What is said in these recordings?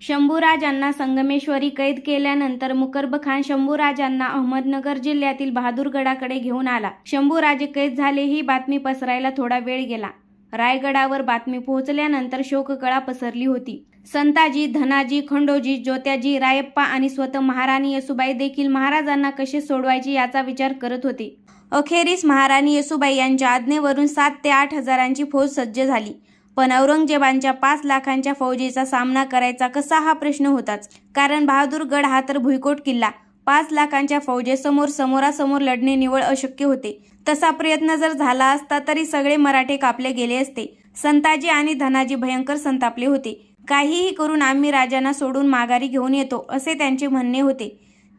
शंभूराजांना संगमेश्वरी कैद केल्यानंतर मुकर्ब खान शंभूराजांना अहमदनगर जिल्ह्यातील बहादूरगडाकडे घेऊन आला. शंभूराजे कैद झाले ही बातमी पसरायला थोडा वेळ गेला. रायगडावर बातमी पोहोचल्यानंतर शोककळा पसरली होती. संताजी धनाजी खंडोजी ज्योत्याजी रायप्पा आणि स्वतः महाराणी येसुबाई देखील महाराजांना कसे सोडवायचे याचा विचार करत होते. अखेरीस महाराणी येसुबाई यांच्या आज्ञेवरून सात ते आठ हजारांची फौज सज्ज झाली. पण औरंगजेबांच्या पाच लाखांच्या फौजेचा सामना करायचा कसा हा प्रश्न होताच. कारण बहादूरगड हा तर भुईकोट किल्ला. पाच लाखांच्या फौजेसमोर समोरासमोर लढणे निवळ अशक्य होते. तसा प्रयत्न जर झाला असता तरी सगळे मराठे कापले गेले असते. संताजी आणि धनाजी भयंकर संतापले होते. काहीही करून आम्ही राजांना सोडून माघारी घेऊन येतो असे त्यांचे म्हणणे होते.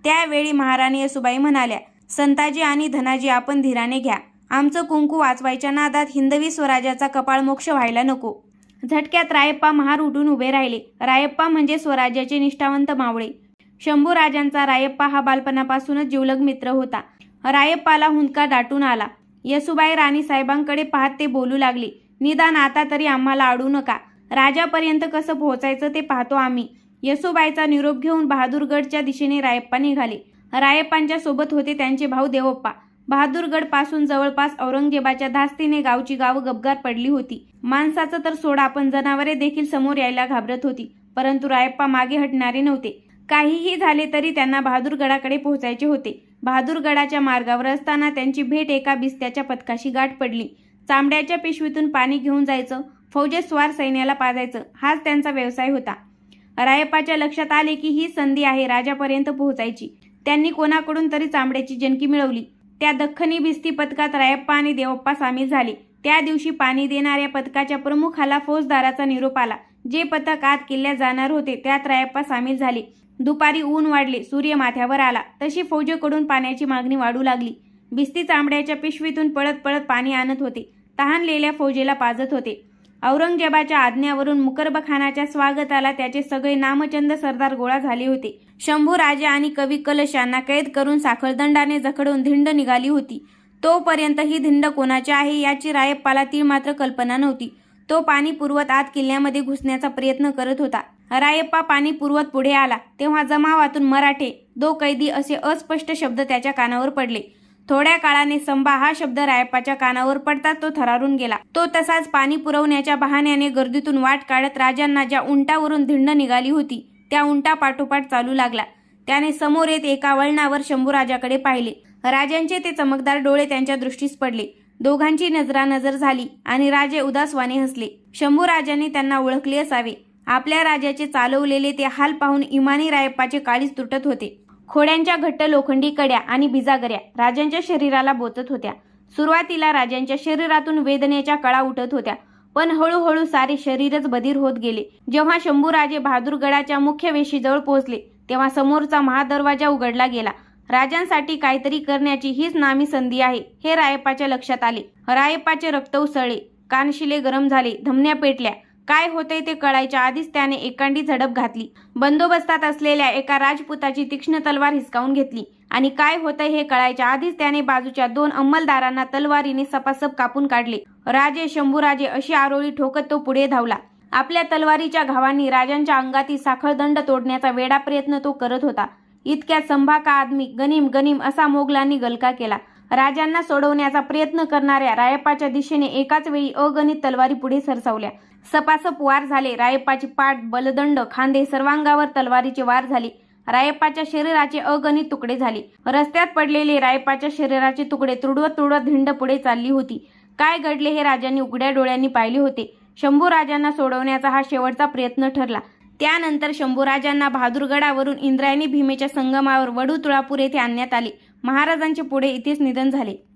त्यावेळी महाराणी येसुबाई म्हणाल्या संताजी आणि धनाजी आपण धीराने घ्या. आमचं कुंकू वाचवायच्या नादात हिंदवी स्वराज्याचा कपाळ मोक्ष व्हायला नको. झटक्यात रायप्पा महार उठून उभे राहिले. रायप्पा म्हणजे स्वराज्याचे निष्ठावंत मावळे. शंभूराजांचा रायप्पा हा बालपणापासूनच जिवलग मित्र होता. रायप्पाला हुंदका दाटून आला. येसुबाई राणी साहेबांकडे पाहत ते बोलू लागले निदान आता तरी आम्हाला अडू नका. राजापर्यंत कसं पोहोचायचं ते पाहतो आम्ही. येसुबाईचा निरोप घेऊन बहादूरगडच्या दिशेने रायप्पा निघाले. रायप्पांच्या सोबत होते त्यांचे भाऊ देवप्पा. बहादूरगडपासून जवळपास औरंगजेबाच्या धास्तीने गावची गाव गबगार पडली होती. माणसाचं तर सोडा पण जनावरे देखील समोर यायला घाबरत होती. परंतु रायप्पा मागे हटणारे नव्हते. काहीही झाले तरी त्यांना बहादूरगडाकडे पोहोचायचे होते. बहादूरगडाच्या मार्गावर असताना त्यांची भेट एका बिस्त्याच्या पथकाशी गाठ पडली. चांबड्याच्या पिशवीतून पाणी घेऊन जायचं फौजेस्वार सैन्याला पाजायचं हाच त्यांचा व्यवसाय होता. रायप्पाच्या लक्षात आले की ही संधी आहे राजापर्यंत पोहोचायची. त्यांनी कोणाकडून तरी चांबड्याची जनकी मिळवली. त्या दख्खनी भिस्ती पथकात रायप्पा आणि देवप्पा सामील झाले. त्या दिवशी पाणी देणाऱ्या पथकाच्या प्रमुखाला फौजदाराचा निरोप आला. जे पथक आत किल्ल्यात जाणार होते त्यात रायप्पा सामील झाले. दुपारी ऊन वाढले सूर्य माथ्यावर आला. तशी फौजेकडून पाण्याची मागणी वाढू लागली. भिस्ती चांबड्याच्या पिशवीतून पळत पळत पाणी आणत होते. तहानलेल्या फौजेला पाजत होते. औरंगजेबाच्या आज्ञावरून मुकरबखानाच्या स्वागताला त्याचे सगळे नामचंद सरदार गोळा झाले होते. शंभू राजे आणि कवी कलश यांना कैद करून साखळदंडाने जखडून धिंड निघाली होती. तोपर्यंत ही धिंड कोणाची आहे याची रायप्पाला ती मात्र कल्पना नव्हती. तो पाणी पुरवत आत किल्ल्यामध्ये घुसण्याचा प्रयत्न करत होता. रायप्पा पाणी पुरवत पुढे आला. तेव्हा जमावातून मराठे दो कैदी असे अस्पष्ट शब्द त्याच्या कानावर पडले. थोड्या काळाने संभा हा शब्द रायप्पाच्या कानावर पडताच तो थरारून गेला. तो तसाच पाणी पुरवण्याच्या बहाण्याने गर्दीतून वाट काढत राजांना ज्या उंटावरून धिंड निघाली होती त्या उंटा पाठोपाठ चालू लागला. त्याने समोर येत एका वळणावर शंभूराजाकडे पाहिले. राजांचे ते चमकदार डोळे त्यांच्या दृष्टीस पडले. दोघांची नजरानजर झाली आणि राजे उदासवाने हसले. शंभूराजाने त्यांना ओळखले असावे. आपल्या राजाचे चालवलेले ते हाल पाहून इमानी रायप्पाचे काळीच तुटत होते. खोड्यांच्या घट्ट लोखंडी कड्या आणि बिजागऱ्या राजांच्या शरीराला बोचत होत्या. सुरुवातीला राजांच्या शरीरातून वेदनेच्या कळा उठत होत्या. पण हळूहळू सारे शरीरच बधीर होत गेले. जेव्हा शंभूराजे बहादूरगडाच्या मुख्य वेशीजवळ पोहोचले तेव्हा समोरचा महादरवाजा उघडला गेला. राजांसाठी काहीतरी करण्याची हीच नामी संधी आहे हे रायप्पाच्या लक्षात आले. रायप्पाचे रक्त उसळले कानशिले गरम झाले धमन्या पेटल्या. काय होते ते कळायच्या आधीच त्याने एकांडी झडप घातली. बंदोबस्तात असलेल्या एका राजपुताची तीक्ष्ण तलवार हिसकावून घेतली. आणि काय होतंय हे कळायच्या आधीच त्याने बाजूच्या दोन अंमलदारांना तलवारीने सपासप कापून काढले. राजे शंभूराजे अशी आरोळी ठोकत तो पुढे धावला. आपल्या तलवारीच्या घावांनी राजांच्या अंगातील साखळदंड तोडण्याचा वेडा प्रयत्न तो करत होता. इतक्या संभा का आदमी गनिम गनिम असा मोगलांनी गलका केला. राजांना सोडवण्याचा प्रयत्न करणाऱ्या रायप्पाच्या दिशेने एकाच वेळी अगणित तलवारी पुढे सरसावल्या. सपासप वार झाले. रायप्पाची पाठ बलदंड खांदे सर्वांगावर तलवारीचे वार झाले. रायप्पाच्या शरीराचे अगणित तुकडे झाले. रस्त्यात पडलेले रायप्पाच्या शरीराचे तुकडे तुडवत तुडवत धिंड पुढे चालली होती. काय घडले हे राजांनी उघड्या डोळ्यांनी पाहिले होते. शंभूराजांना सोडवण्याचा हा शेवटचा प्रयत्न ठरला. त्यानंतर शंभूराजांना बहादूरगडावरून इंद्रायणी भीमेच्या संगमावर वडू तुळापूर येथे आणण्यात आले. महाराजांचे पुढे इथेच निधन झाले.